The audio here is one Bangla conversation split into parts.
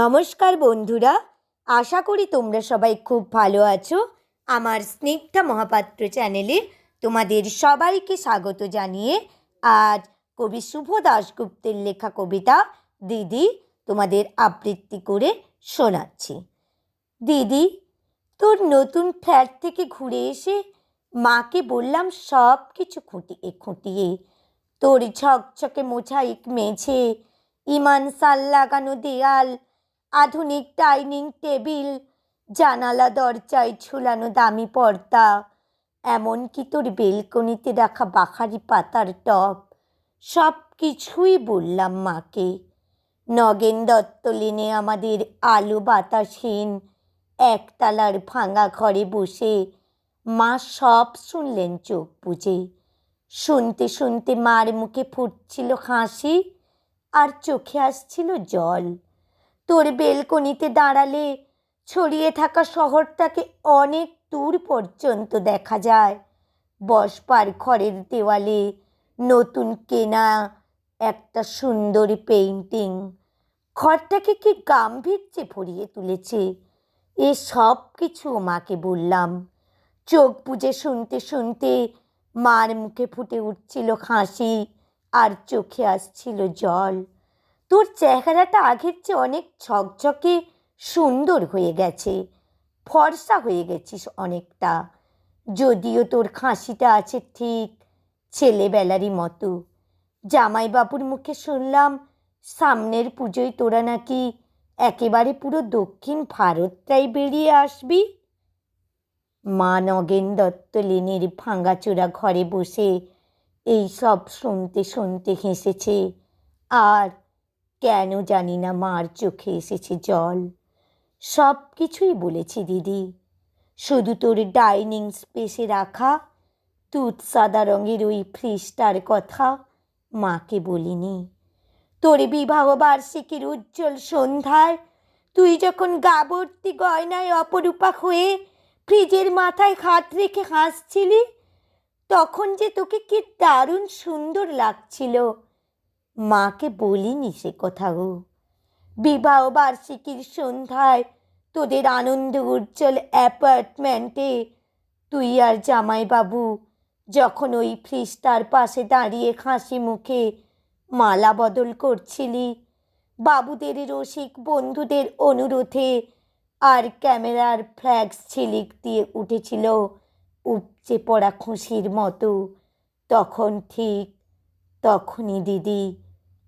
নমস্কার বন্ধুরা, আশা করি তোমরা সবাই খুব ভালো আছো। আমার স্নিগ্ধা মহাপাত্র চ্যানেলে তোমাদের সবাইকে স্বাগত জানিয়ে আজ কবি শুভ দাশগুপ্তের লেখা কবিতা দিদি তোমাদের আবৃত্তি করে শোনাচ্ছি। দিদি, তোর নতুন ফ্ল্যাট থেকে ঘুরে এসে মাকে বললাম সব কিছু খুঁটিয়ে খুঁটিয়ে। তোর ঝকঝকে মোছাইক মেঝে, ইমান সাল লাগানো দেয়াল আধুনিক ডাইনিং টেবিল, জানালা দরজায় ঝুলানো দামি পর্দা, এমনকি তোর বেলকনিতে রাখা বাখারি পাতার টব, সব কিছুই বললাম মাকে। নগেন দত্ত লেনে আমাদের আলো বাতাসহীন, একতলার ভাঙা ঘরে বসে মা সব শুনলেন চোখ বুঝে শুনতে শুনতে মার মুখে ফুটছিল হাসি আর চোখে আসছিল জল। তোর বেলকনিতে দাঁড়ালে ছড়িয়ে থাকা শহরটাকে অনেক দূর পর্যন্ত দেখা যায়। বসবার ঘরের দেওয়ালে নতুন কেনা একটা সুন্দর পেইন্টিং। ঘরটাকে কি গাম্ভীর্যে ভরিয়ে তুলেছে? এ সব কিছু মাকে বললাম। চোখ বুজে শুনতে শুনতে মার মুখে ফুটে উঠছিল হাসি আর চোখে আসছিল জল। তোর চেহারাটা আগের চেয়ে অনেক ঝকঝকে সুন্দর হয়ে গেছে। ফর্সা হয়ে গেছিস অনেকটা। যদিও তোর খাঁসিটা আছে ঠিক ছেলেবেলারই মতো। জামাইবাবুর মুখে শুনলাম সামনের পুজোয় তোরা নাকি একেবারে পুরো দক্ষিণ ভারতটাই বেরিয়ে আসবি। মা নগেন দত্ত লেনের ভাঙাচোরা ঘরে বসে এই সব শুনতে শুনতে হেসেছে। আর কেন জানি না মার চোখে এসেছে জল। সব কিছুই বলেছি দিদি। শুধু তোর ডাইনিং স্পেসে রাখা, তুত সাদা রঙের ওই ফ্রিজটার কথা মাকে বলিনি। তোর বিবাহ বার্ষিকীর উজ্জ্বল সন্ধ্যায় তুই যখন গা ভর্তি গয়নায় অপরূপা হয়ে ফ্রিজের মাথায় হাত রেখে হাসছিলি, তখন যে তোকে কি দারুণ সুন্দর লাগছিল। মাকে বলিনি সে কথা গো। বিবাহ বার্ষিকীর সন্ধ্যায় তোদের আনন্দ উজ্জ্বল অ্যাপার্টমেন্টে। তুই আর জামাইবাবু যখন ওই ফ্রিজটার পাশে দাঁড়িয়ে হাসি মুখে মালা বদল করছিলি, বাবুদের রসিক বন্ধুদের অনুরোধে আর ক্যামেরার ফ্ল্যাক্স ছিলিক দিয়ে উঠেছিল উপচে পড়া খুশির মতো। তখন ঠিক তখনই দিদি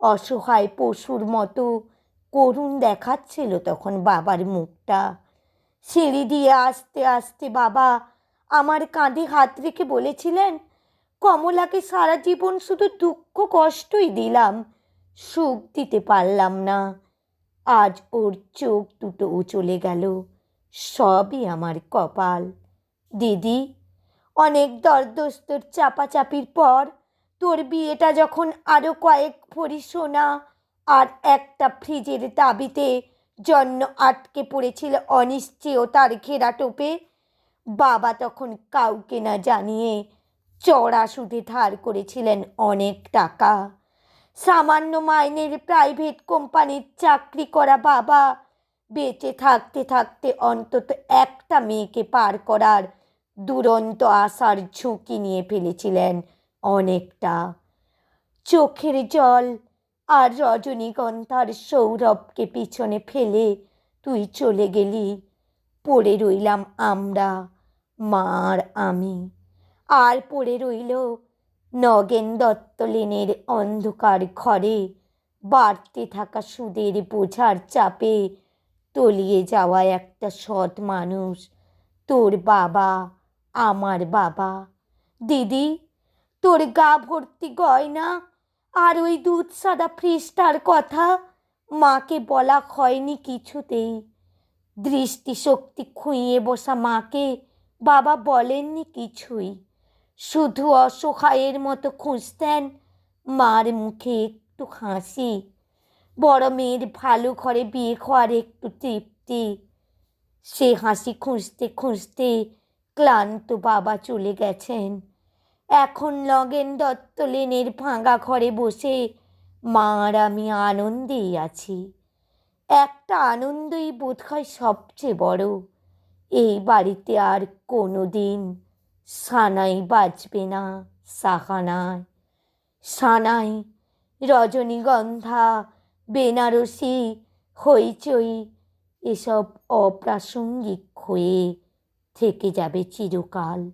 অসহায় পশুর মতো। করুণ দেখাচ্ছিল তখন বাবার মুখটা। সিঁড়ি দিয়ে আস্তে আস্তে বাবা আমার কাঁধে হাত রেখে বলেছিলেন, কমলাকে সারা জীবন শুধু দুঃখ কষ্টই দিলাম, সুখ দিতে পারলাম না। আজ ওর চোখ দুটোও চলে গেল, সবই আমার কপাল। দিদি, অনেক দরদস্তর চাপাচাপির পর তোর বিয়েটা যখন আরও কয়েক ভরি সোনা আর একটা ফ্রিজের দাবিতে জন্য আটকে পড়েছিল অনিশ্চয়তার ঘেরা টোপে, বাবা তখন কাউকে না জানিয়ে চড়া সুদে ধার করেছিলেন অনেক টাকা। সামান্য মাইনের প্রাইভেট কোম্পানির চাকরি করা বাবা বেঁচে থাকতে থাকতে অন্তত একটা মেয়েকে পার করার দুরন্ত আশার ঝুঁকি নিয়ে ফেলেছিলেন। অনেকটা। চোখের জল আর রজনীগন্ধার সৌরভকে পিছনে ফেলে তুই চলে গেলি। পড়ে রইলাম আমরা, মার আমি। আর পড়ে রইল নগেন দত্ত লেনের অন্ধকার ঘরে। বাড়তে থাকা সুদের বোঝার চাপে তলিয়ে যাওয়া একটা সৎ মানুষ। তোর বাবা, আমার বাবা। দিদি তোর গা ভর্তি গয়না আর ওই দুধ সাদা ফ্রিজটার কথা মাকে বলা হয়নি কিছুতেই। দৃষ্টিশক্তি খুঁইয়ে বসা মাকে বাবা বলেননি কিছুই। শুধু অসহায়ের মতো খুঁজতেন মার মুখে একটু হাসি। বড় মেয়ের ভালো ঘরে বিয়ে হওয়ার একটু তৃপ্তি। সে হাসি খুঁজতে খুঁজতে ক্লান্ত বাবা চলে গেছেন। এখন লগেন দত্ত লেনের ভাঙা ঘরে বসে মা আর আমি আনন্দেই আছি। একটা আনন্দই বোধ হয় সবচেয়ে বড়। এই বাড়িতে আর কোনো দিন সানাই বাজবে না সাহানায়। সানাই, রজনীগন্ধা, বেনারসি, হইচই, এসব অপ্রাসঙ্গিক হয়ে থেকে যাবে চিরকাল।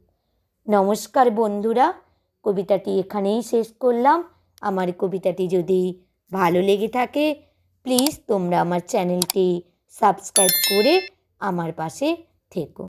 নমস্কার বন্ধুরা, কবিতাটি এখানেই শেষ করলাম। আমার কবিতাটি যদি ভালো লেগে থাকে প্লিজ তোমরা আমার চ্যানেলটি সাবস্ক্রাইব করে আমার পাশে থেকো।